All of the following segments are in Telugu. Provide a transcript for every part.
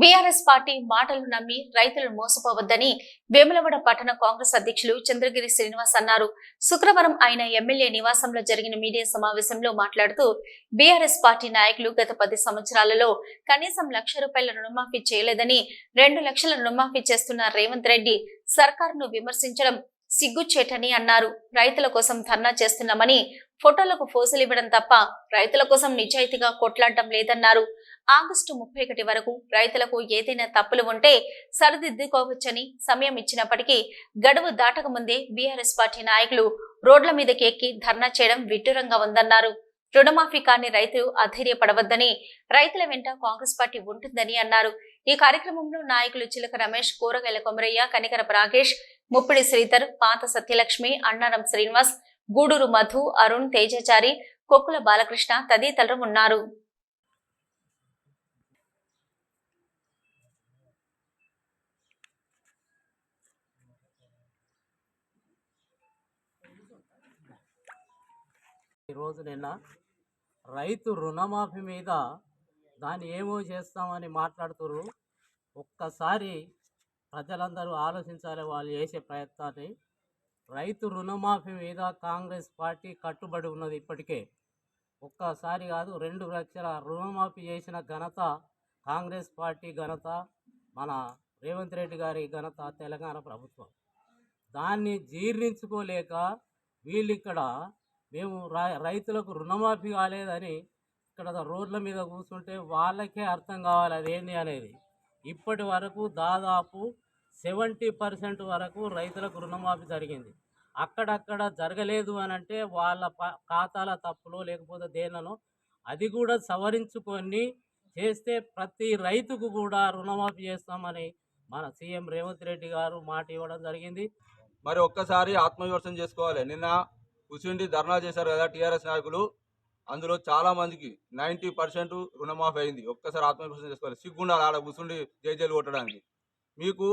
బీఆర్ఎస్ పార్టీ మాటలు నమ్మి రైతులను మోసపోవద్దని వేములవాడ పట్టణ కాంగ్రెస్ అధ్యక్షులు చంద్రగిరి శ్రీనివాస్ అన్నారు. శుక్రవారం ఆయన ఎమ్మెల్యే నివాసంలో జరిగిన మీడియా సమావేశంలో మాట్లాడుతూ బీఆర్ఎస్ పార్టీ నాయకులు గత పది సంవత్సరాలలో కనీసం లక్ష రూపాయల రుణమాఫీ చేయలేదని రెండు లక్షల రుణమాఫీ చేస్తున్న రేవంత్ రెడ్డి సర్కారును విమర్శించడం సిగ్గుచేటని అన్నారు. రైతుల కోసం ధర్నా చేస్తున్నామని ఫోటోలకు ఫోజులు ఇవ్వడం తప్ప రైతుల కోసం నిజాయితీగా కొట్లాడటం లేదన్నారు. ఆగస్టు ముప్పై ఒకటి వరకు రైతులకు ఏదైనా తప్పులు ఉంటే సరిదిద్దుకోవచ్చని సమయం ఇచ్చినప్పటికీ గడువు దాటక ముందే బీఆర్ఎస్ పార్టీ నాయకులు రోడ్ల మీదకి ఎక్కి ధర్నా చేయడం విడ్డూరంగా ఉందన్నారు. రుణమాఫీ కాని రైతులు అధైర్యపడవద్దని రైతుల వెంట కాంగ్రెస్ పార్టీ ఉంటుందని అన్నారు. ఈ కార్యక్రమంలో నాయకులు చిలక రమేష్ కూరగాయల కొమరయ్య కనికర రాకేష్ ముప్పిడి శ్రీధర్ పాత సత్యలక్ష్మి అన్నారం శ్రీనివాస్ గూడూరు మధు అరుణ్ తేజచారి కొక్కుల బాలకృష్ణ తదితరులు ఉన్నారు. ఈరోజు నిన్న రైతు రుణమాఫీ మీద దాన్ని ఏమో చేస్తామని మాట్లాడుతున్నారు ఒక్కసారి ప్రజలందరూ ఆలోచించాలి వాళ్ళు చేసే ప్రయత్నాన్ని. రైతు రుణమాఫీ మీద కాంగ్రెస్ పార్టీ కట్టుబడి ఉన్నది ఇప్పటికే. ఒక్కసారి కాదు రెండు లక్షల రుణమాఫీ చేసిన ఘనత కాంగ్రెస్ పార్టీ ఘనత మన రేవంత్ రెడ్డి గారి ఘనత తెలంగాణ ప్రభుత్వం. దాన్ని జీర్ణించుకోలేక వీళ్ళు ఇక్కడ మేము రై- రైతులకు రుణమాఫీ కాలేదని ఇక్కడ రోడ్ల మీద కూర్చుంటే వాళ్ళకే అర్థం కావాలి అదేంది అనేది. ఇప్పటి వరకు దాదాపు సెవెంటీ పర్సెంట్ వరకు రైతులకు రుణమాఫీ జరిగింది. అక్కడక్కడ జరగలేదు అని అంటే వాళ్ళ ఖాతాల తప్పులో లేకపోతే దేనిలో అది కూడా సవరించుకొని చేస్తే ప్రతి రైతుకు కూడా రుణమాఫీ చేస్తామని మన సీఎం రేవంత్ రెడ్డి గారు మాట ఇవ్వడం జరిగింది. మరి ఒక్కసారి ఆత్మవిమర్శనం చేసుకోవాలి. నిన్న కూర్చుండి ధర్నా చేశారు కదా టీఆర్ఎస్ నాయకులు. అందులో చాలా మందికి నైంటీ పర్సెంట్ రుణమాఫీ అయింది. ఒక్కసారి ఆత్మవిమర్శనం చేసుకోవాలి. సిగ్గుండాలి ఆడ కూర్చుండి జైజైలు కొట్టడానికి. మీకు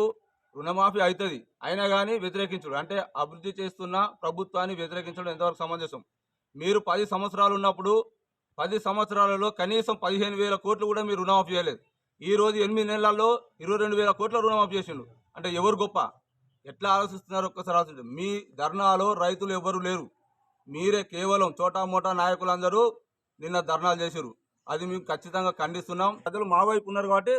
రుణమాఫీ అవుతుంది అయినా కానీ వ్యతిరేకించడు. అంటే అభివృద్ధి చేస్తున్న ప్రభుత్వాన్ని వ్యతిరేకించడం ఎంతవరకు సమంజసం? మీరు పది సంవత్సరాలు ఉన్నప్పుడు పది సంవత్సరాలలో కనీసం పదిహేను వేల కోట్లు కూడా మీరు రుణమాఫీ చేయలేదు. ఈ రోజు ఎనిమిది నెలల్లో ఇరవై రెండు వేల కోట్ల రుణమాఫీ చేసిండు. అంటే ఎవరు గొప్ప? ఎట్లా ఆలోచిస్తున్నారు? ఒక్కసారి ఆలోచించండి. మీ ధర్నాలో రైతులు ఎవరు లేరు. మీరే కేవలం చోటా మోటా నాయకులందరూ నిన్న ధర్నాలు చేశారు అది మేము ఖచ్చితంగా ఖండిస్తున్నాం. ప్రజలు మా వైపు ఉన్నారు కాబట్టి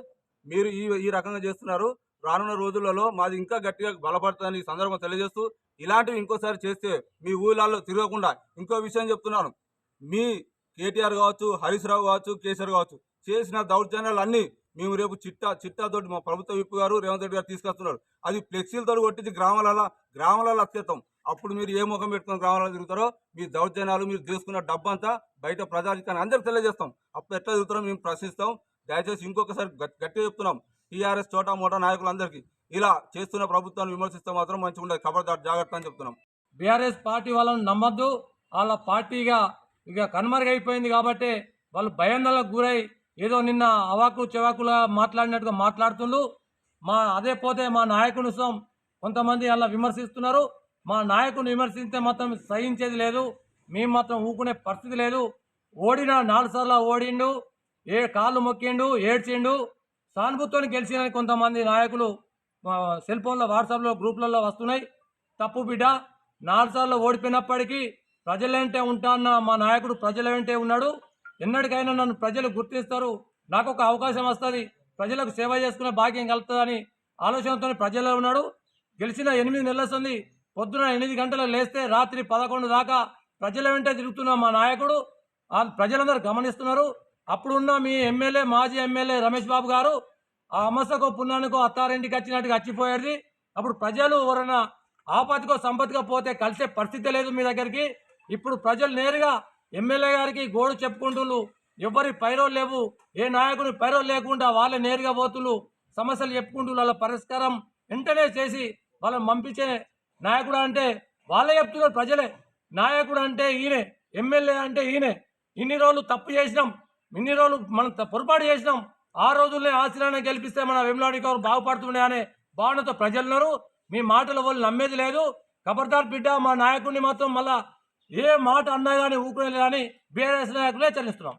మీరు ఈ ఈ రకంగా చేస్తున్నారు. రానున్న రోజులలో మాది ఇంకా గట్టిగా బలపడుతుందని ఈ సందర్భం తెలియజేస్తూ ఇలాంటివి ఇంకోసారి చేస్తే మీ ఊళ్ళల్లో తిరగకుండా ఇంకో విషయం చెప్తున్నాను. మీ కేటీఆర్ కావచ్చు హరీష్ రావు కావచ్చు కేసీఆర్ కావచ్చు చేసిన దౌర్జన్యాలు అన్నీ మేము రేపు చిట్టా చిట్టాతోటి మా ప్రభుత్వ విప్పు గారు రేవంత్ రెడ్డి గారు తీసుకొస్తున్నారు. అది ఫ్లెక్సీలతో కొట్టించి గ్రామాలలో గ్రామాలలో అత్యతం అప్పుడు మీరు ఏ ముఖం పెట్టుకుని గ్రామాలలో తిరుగుతారో మీ దౌర్జన్యాలు మీరు తీసుకున్న డబ్బు అంతా బయట ప్రజాధికారిని అందరికి తెలియజేస్తాం. అప్పుడు ఎట్లా తిరుగుతారో మేము ప్రశ్నిస్తాం. దయచేసి ఇంకొకసారి గట్టిగా చెప్తున్నాం. టీఆర్ఎస్ చోటా మోటా నాయకులందరికీ ఇలా చేస్తున్న ప్రభుత్వాన్ని విమర్శిస్తే మాత్రం మంచిగా ఉండదు ఖబర్దార్ జాగ్రత్త అని చెప్తున్నాం. బీఆర్ఎస్ పార్టీ వాళ్ళని నమ్మద్దు. వాళ్ళ పార్టీగా ఇక కనుమరుగైపోయింది కాబట్టి వాళ్ళు భయాందోళనకు గురై ఏదో నిన్న అవాకు చెవాకులా మాట్లాడినట్టుగా మాట్లాడుతుండ్రు. మా అదే పోతే మా నాయకుని సం కొంతమంది అలా విమర్శిస్తున్నారు. మా నాయకుని విమర్శిస్తే మాత్రం సహించేది లేదు. మేము మాత్రం ఊకునే పరిస్థితి లేదు. ఓడిన నాలుగు సార్లు ఓడిండు. ఏ కాళ్ళు మొక్కిండు ఏడ్చిండు. సానుభూతితో గెలిచిన కొంతమంది నాయకులు సెల్ ఫోన్లో వాట్సాప్లో గ్రూప్లలో వస్తున్నాయి. తప్పు బిడ్డ నాలుగుసార్లు ఓడిపోయినప్పటికీ ప్రజల వెంటే ఉంటా అన్న మా నాయకుడు ప్రజల వెంటే ఉన్నాడు. ఎన్నటికైనా నన్ను ప్రజలు గుర్తిస్తారు. నాకు ఒక అవకాశం వస్తుంది. ప్రజలకు సేవ చేసుకునే భాగ్యం కలుగుతుందని ఆలోచనతో ప్రజల్లో ఉన్నాడు. గెలిచిన ఎనిమిది నెలలు వస్తుంది పొద్దున ఎనిమిది గంటలు లేస్తే రాత్రి పదకొండు దాకా ప్రజల వెంటే తిరుగుతున్న మా నాయకుడు. ప్రజలందరూ గమనిస్తున్నారు. అప్పుడున్న మీ ఎమ్మెల్యే మాజీ ఎమ్మెల్యే రమేష్ బాబు గారు ఆ అమసకో పున్నానికో అత్తారింటికి వచ్చినట్టుగా వచ్చిపోయేది అప్పుడు ప్రజలు ఎవరైనా ఆపదకో సంపత్తికో పోతే కలిసే పరిస్థితి లేదు మీ దగ్గరికి. ఇప్పుడు ప్రజలు నేరుగా ఎమ్మెల్యే గారికి గోడు చెప్పుకుంటున్నారు ఎవరి పైరో లేవు. ఏ నాయకుని పైరో లేకుండా వాళ్ళే నేరుగా పోతులు సమస్యలు చెప్పుకుంటూ వాళ్ళ పరిష్కారం వెంటనే చేసి వాళ్ళని పంపించే నాయకుడు అంటే వాళ్ళే చెప్తున్నారు ప్రజలే. నాయకుడు అంటే ఈయనే. ఎమ్మెల్యే అంటే ఈయనే. ఇన్ని రోజులు తప్పు చేసినాం. ఇన్ని రోజులు మనం పొరపాటు చేసినాం. ఆ రోజుల్లో ఆశీర్వాదం గెలిపిస్తే మన వెమ్లాడి గారు బాగుపడుతుండే అనే భావనతో ప్రజలున్నారు మీ మాటల వాళ్ళు నమ్మేది లేదు. ఖబర్దార్ బిడ్డ మా నాయకుడిని మాత్రం మళ్ళా ఏ మాట అన్నా కానీ ఊకునే కానీ బీఆర్ఎస్ నాయకులే చెల్లిస్తున్నాం